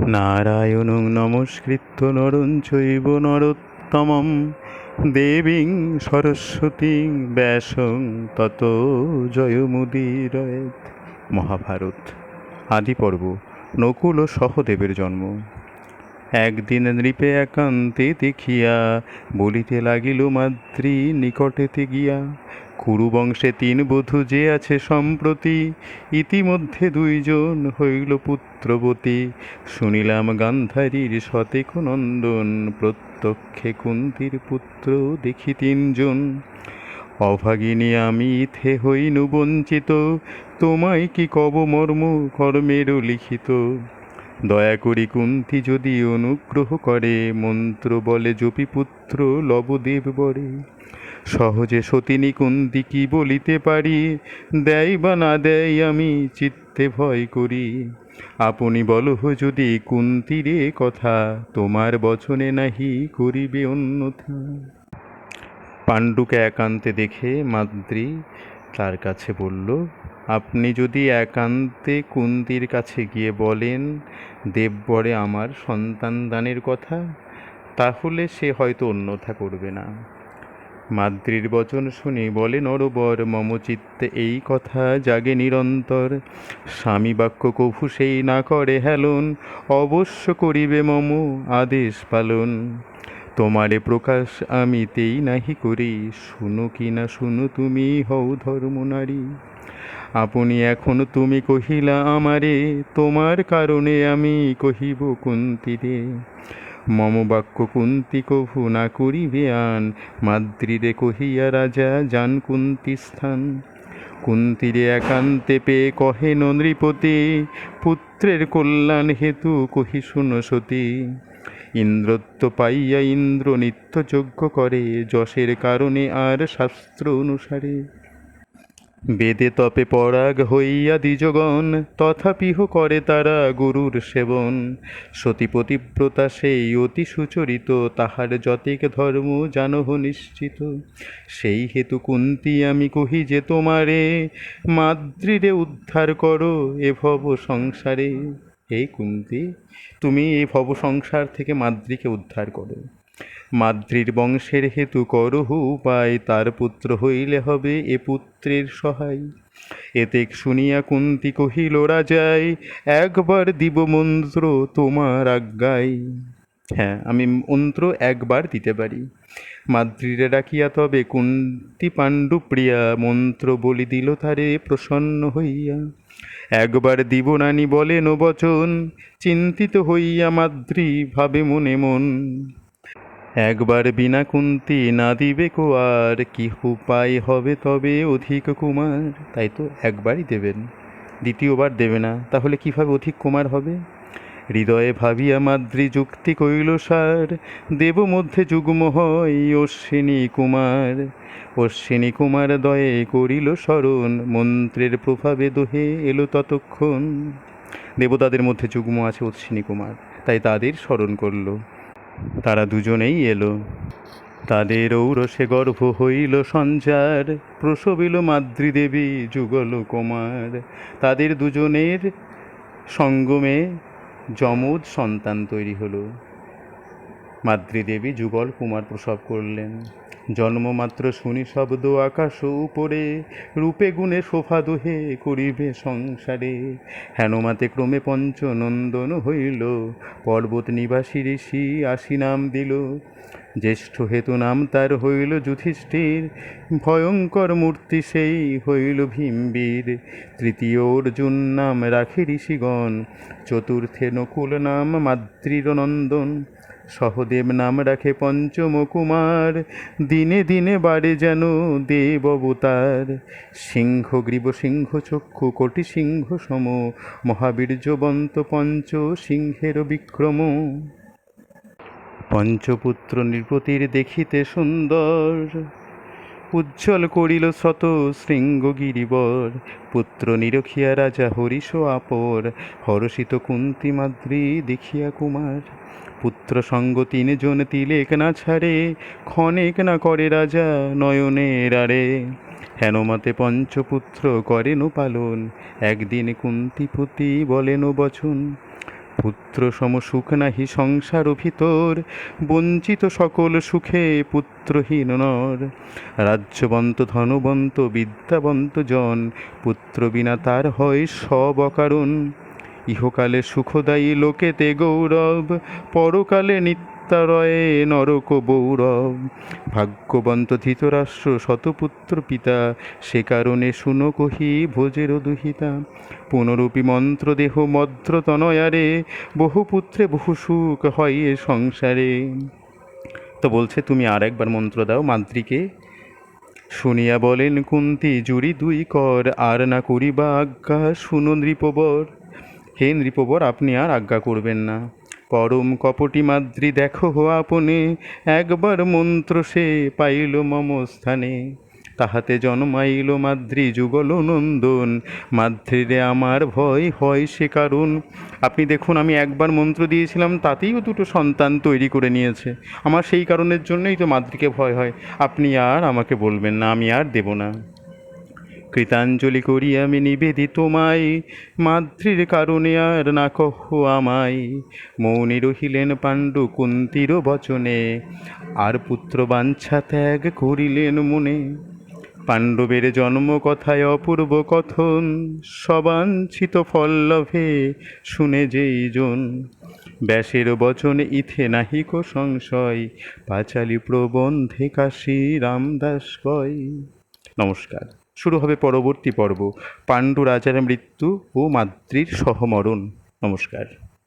নারায়ণং নমস্কৃত্য নরং চৈব নরোত্তমম। দেবীং সরস্বতীং ব্যাসং তত জয়মুদীরয়েত। মহাভারত আদি পর্ব নকুল ও সহদেবের জন্ম। একদিন নৃপে একান্তে দেখিয়া বলিতে লাগিল, মাতৃ নিকটেতে গিয়া কুরু বংশে তিন বধূ যে আছে সম্প্রতি, ইতিমধ্যে দুইজন হইল পুত্রবতী। শুনিলাম গান্ধারীর শতেক নন্দন, প্রত্যক্ষে কুন্তির পুত্র দেখি তিনজন। অভাগিনী, আমি ইথে হইনু বঞ্চিত তোমায় কি কব মর্ম কর্মেরও লিখিত? দয়া করি কুন্তি যদি অনুগ্রহ করে, মন্ত্র বলে জপিপুত্র লবদেব বরে। সহজে সতিনী কুন্তি কি বলিতে পারি? দেয় বা না দেয় আমি চিত্তে ভয় করি। আপনি বলহ যদি কুন্তিরে কথা? তোমার বচনে নাহি করিবে অন্যথা। পাণ্ডুকে একান্তে দেখে মাদ্রি তার কাছে বলল, আপনি যদি একান্তে কুন্তির কাছে গিয়ে বলেন দেববরে আমার সন্তান দানের কথা, তাহলে সে হয়তো অন্যথা করবে না। মাদ্রির বচন শুনে বলে নরবর, মম চিত্তে এই কথা জাগে নিরন্তর। স্বামী বাক্য কভু সেই না করে হেলন, অবশ্য করিবে মম আদেশ পালন। তোমারে প্রকাশ আমি তেই নাহি করি, শুনো কি না শুনো তুমি হও ধর্ম নারী। আপনি এখন তুমি কহিলা আমারে, তোমার কারণে আমি কহিব কুন্তিরে মম বাক্য কুন্তি কভু না করিবে আন। মাদ্রিরে কহিয়া রাজা, যান কুন্তি স্থান। কুন্তিরে একান্তে পেয়ে কহেন নৃপতি পুত্রের কল্যাণ হেতু কহি শুনো সতী। ইন্দ্রত্ব পাইয়া ইন্দ্র নিত্য যজ্ঞ করে, যশের কারণে আর শাস্ত্র অনুসারে। বেদে তপে পরাগ হইয়া দ্বিজগণ তথাপিহ করে তারা গুরুর সেবন। সতীপতিব্রতা সেই অতি সুচরিত, তাহার যতেক ধর্ম জানহ নিশ্চিত। সেই হেতু কুন্তি আমি কহি যে তোমারে মাদ্রিরে উদ্ধার করো এ ভব সংসারে। হে কুন্তি, তুমি এই ভব সংসার থেকে মাদ্রিকে উদ্ধার করো। মাদ্রির বংশের হেতু করহ উপায় তার পুত্র হইলে হবে এ পুত্রের সহায়। এতেক শুনিয়া কুন্তি কহিল, রাজাই, একবার দিব মন্ত্র তোমার আজ্ঞায়। হ্যাঁ আমি মন্ত্র একবার দিতে পারি। মাদ্রিরে ডাকিয়া তবে কুন্তি পাণ্ডু প্রিয়া মন্ত্র বলি দিল তারে প্রসন্ন হইয়া। একবার দিব নানি বলেন, বচন, চিন্তিত হইয়া মাদ্রি ভাবে মনে মন। একবার বিনা কুন্তি না দিবে কো আর কি উপায় হবে তবে অধিক কুমার। তাই তো একবারই দেবেন, দ্বিতীয়বার দেবে না, তাহলে কীভাবে অধিক কুমার হবে? হৃদয়ে ভাবিয়া মাদ্রি যুক্তি কইল, সার, দেব মধ্যে যুগ্ম হয় অশ্বিনী কুমার। অশ্বিনী কুমার দয়ে করিল স্মরণ, মন্ত্রের প্রভাবে দোহে এলো ততক্ষণ। দেবতাদের মধ্যে যুগ্ম আছে অশ্বিনী কুমার, তাই তাদের স্মরণ করল। তারা দুজনেই এলো। তাদের ঔরসে গর্ভ হইল সঞ্চার, প্রসবিল মাতৃদেবী যুগল কুমার তাদের দুজনের সঙ্গমে যমজ সন্তান তৈরি হলো। মাতৃদেবী যুগল কুমার প্রসব করলেন। জন্মমাত্র শুনি শব্দ আকাশ উপরে, রূপে গুণে শোভা দোহে করিবে সংসারে। হেনমাতে ক্রমে পঞ্চনন্দন হইল, পর্বত নিবাসী ঋষি আসি নাম দিল। জ্যেষ্ঠ হেতু নাম তার হইল যুধিষ্ঠির। ভয়ঙ্কর মূর্তি সেই হইল ভীমবীর। তৃতীয় অর্জুন নাম রাখে ঋষিগণ। চতুর্থে নকুল নাম মাতৃর নন্দন সহদেব নাম রাখে পঞ্চম কুমার। দিনে দিনে বাড়ে যেন দেব অবতার। সিংহ গ্রীব সিংহ চক্ষু কোটি সিংহ সম। মহাবীর্যবন্ত পঞ্চ সিংহের বিক্রম। পঞ্চপুত্র নৃপতির দেখিতে সুন্দর। উজ্জ্বল করিল শত শৃঙ্গগিরিবর পুত্র নিরখিয়া রাজা হরিষ আপর। হরষিত কুন্তি মাদ্রি দেখিয়া কুমার। পুত্র সঙ্গ তিনজন তিলেক না ছাড়ে। ক্ষণেক না করে রাজা নয়নের আরে হেনমতে পঞ্চপুত্র করেন পালন। একদিন কুন্তিপতি বলেন বচন পুত্র সম সুখ নাহি সংসার ভিতর, বঞ্চিত সকল সুখে পুত্রহীন নর। রাজ্যবন্ত ধনবন্ত বিদ্যাবন্ত জন, পুত্র বিনা তার হয় সব অকারণ। ইহকালে সুখদায়ী লোকেতে গৌরব, পরকালে নিত্যারয়ে নরক বৌরব ভাগ্যবন্ত ধৃতরাষ্ট্র শতপুত্র পিতা, সে কারণে শুনো কহি ভোজের দুহিতা। পুনরূপী মন্ত্র দেহ মদ্র তনয়ারে, বহু পুত্রে বহু সুখ হয় এ সংসারে। তো বলছে, তুমি আর একবার মন্ত্র দাও মাদ্রিকে শুনিয়া বলেন, কুন্তি জুরি দুই কর, আর না করিবা আজ্ঞা, শুনো নৃপবর। হে নৃপবর, আপনি আর আজ্ঞা করবেন না। পরম কপটি মাদ্রি দেখো আপনে, একবার মন্ত্র সে পাইল মম স্থানে। তাহাতে জন্মাইল মাদ্রি যুগল নন্দন, মাদ্রিরে আমার ভয় হয় সে কারণ। আপনি দেখুন, আমি একবার মন্ত্র দিয়েছিলাম তাতেইও দুটো সন্তান তৈরি করে নিয়েছে। আমার সেই কারণের জন্যই তো মাদ্রিকে ভয় হয়। আপনি আর আমাকে বলবেন না, আমি আর দেব না। কৃতাঞ্জলি করি আমি নিবেদি তোমায়। মাদ্রির কারণে আর না কহ আমায়। মৌনী রহিলেন পাণ্ডু কুন্তির বচনে, আর পুত্র বাঞ্ছা ত্যাগ করিলেন মনে। পাণ্ডবের জন্ম কথায় অপূর্ব কথন, সবাঞ্ছিত ফল্লভে শুনে যেই জন। ব্যাসের বচন ইথে নাহিক সংশয়, পাঁচালী প্রবন্ধে কাশী রামদাস কয়। নমস্কার। শুরু হবে পরবর্তী পর্ব। পাণ্ডু রাজার মৃত্যু ও মাদ্রির সহমরণ। নমস্কার।